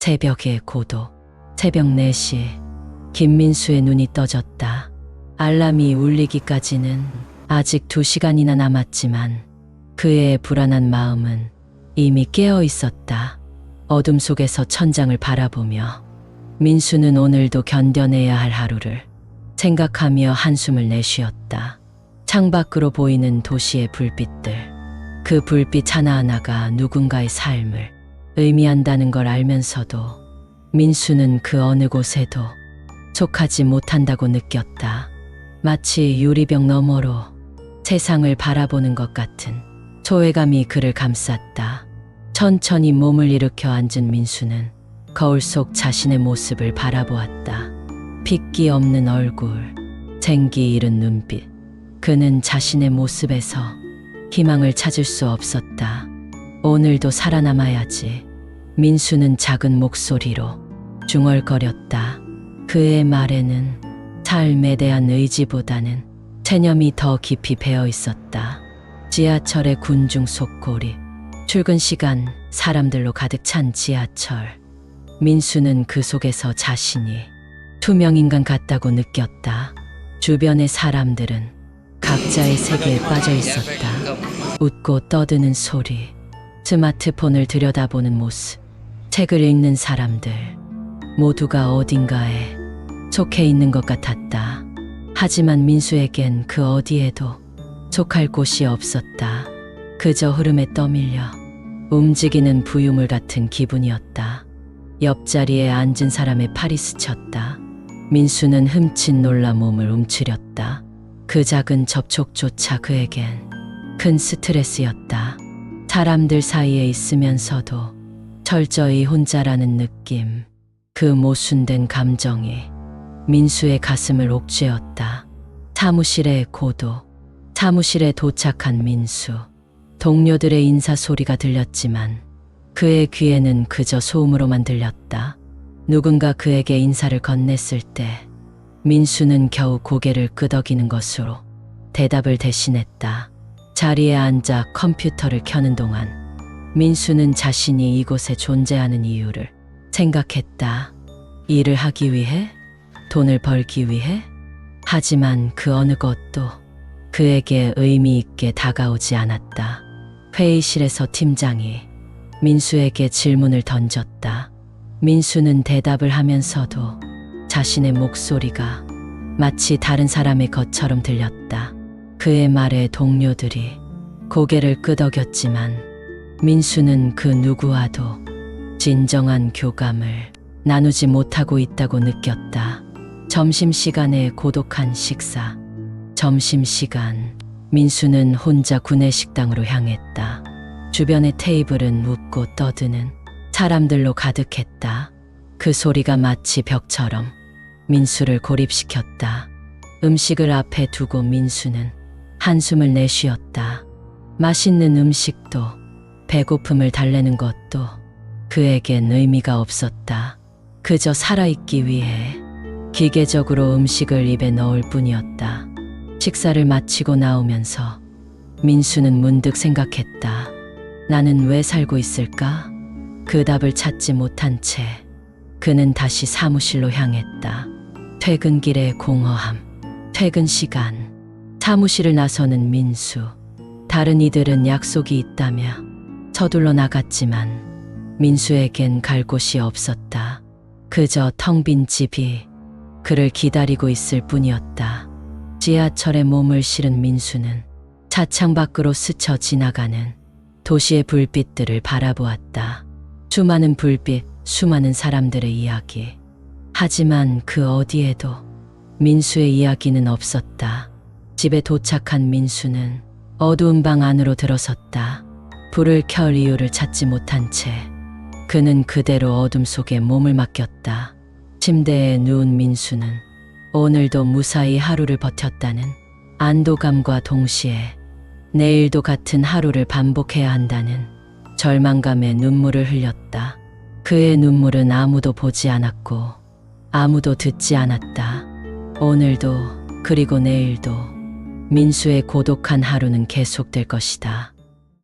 새벽의 고도. 새벽 4시. 김민수의 눈이 떠졌다. 알람이 울리기까지는 아직 2시간이나 남았지만 그의 불안한 마음은 이미 깨어 있었다. 어둠 속에서 천장을 바라보며 민수는 오늘도 견뎌내야 할 하루를 생각하며 한숨을 내쉬었다. 창밖으로 보이는 도시의 불빛들. 그 불빛 하나하나가 누군가의 삶을 의미한다는 걸 알면서도 민수는 그 어느 곳에도 속하지 못한다고 느꼈다. 마치 유리병 너머로 세상을 바라보는 것 같은 소외감이 그를 감쌌다. 천천히 몸을 일으켜 앉은 민수는 거울 속 자신의 모습을 바라보았다. 핏기 없는 얼굴, 생기 잃은 눈빛. 그는 자신의 모습에서 희망을 찾을 수 없었다. 오늘도 살아남아야지. 민수는 작은 목소리로 중얼거렸다. 그의 말에는 삶에 대한 의지보다는 체념이 더 깊이 배어 있었다. 지하철의 군중 속골이, 출근 시간 사람들로 가득 찬 지하철. 민수는 그 속에서 자신이 투명인간 같다고 느꼈다. 주변의 사람들은 각자의 세계에 빠져 있었다. 웃고 떠드는 소리, 스마트폰을 들여다보는 모습, 책을 읽는 사람들, 모두가 어딘가에 속해 있는 것 같았다. 하지만 민수에겐 그 어디에도 속할 곳이 없었다. 그저 흐름에 떠밀려 움직이는 부유물 같은 기분이었다. 옆자리에 앉은 사람의 팔이 스쳤다. 민수는 흠칫 놀라 몸을 움츠렸다. 그 작은 접촉조차 그에겐 큰 스트레스였다. 사람들 사이에 있으면서도 철저히 혼자라는 느낌, 그 모순된 감정이 민수의 가슴을 옥죄었다. 사무실의 고도, 사무실에 도착한 민수. 동료들의 인사 소리가 들렸지만 그의 귀에는 그저 소음으로만 들렸다. 누군가 그에게 인사를 건넸을 때 민수는 겨우 고개를 끄덕이는 것으로 대답을 대신했다. 자리에 앉아 컴퓨터를 켜는 동안 민수는 자신이 이곳에 존재하는 이유를 생각했다. 일을 하기 위해? 돈을 벌기 위해? 하지만 그 어느 것도 그에게 의미 있게 다가오지 않았다. 회의실에서 팀장이 민수에게 질문을 던졌다. 민수는 대답을 하면서도 자신의 목소리가 마치 다른 사람의 것처럼 들렸다. 그의 말에 동료들이 고개를 끄덕였지만 민수는 그 누구와도 진정한 교감을 나누지 못하고 있다고 느꼈다. 점심시간의 고독한 식사. 점심시간. 민수는 혼자 구내식당으로 향했다. 주변의 테이블은 웃고 떠드는 사람들로 가득했다. 그 소리가 마치 벽처럼 민수를 고립시켰다. 음식을 앞에 두고 민수는 한숨을 내쉬었다. 맛있는 음식도 배고픔을 달래는 것도 그에겐 의미가 없었다. 그저 살아있기 위해 기계적으로 음식을 입에 넣을 뿐이었다. 식사를 마치고 나오면서 민수는 문득 생각했다. 나는 왜 살고 있을까? 그 답을 찾지 못한 채 그는 다시 사무실로 향했다. 퇴근길의 공허함, 퇴근 시간, 사무실을 나서는 민수. 다른 이들은 약속이 있다며 서둘러 나갔지만 민수에겐 갈 곳이 없었다. 그저 텅 빈 집이 그를 기다리고 있을 뿐이었다. 지하철에 몸을 실은 민수는 차창 밖으로 스쳐 지나가는 도시의 불빛들을 바라보았다. 수많은 불빛, 수많은 사람들의 이야기. 하지만 그 어디에도 민수의 이야기는 없었다. 집에 도착한 민수는 어두운 방 안으로 들어섰다. 불을 켤 이유를 찾지 못한 채 그는 그대로 어둠 속에 몸을 맡겼다. 침대에 누운 민수는 오늘도 무사히 하루를 버텼다는 안도감과 동시에 내일도 같은 하루를 반복해야 한다는 절망감에 눈물을 흘렸다. 그의 눈물은 아무도 보지 않았고 아무도 듣지 않았다. 오늘도 그리고 내일도 민수의 고독한 하루는 계속될 것이다.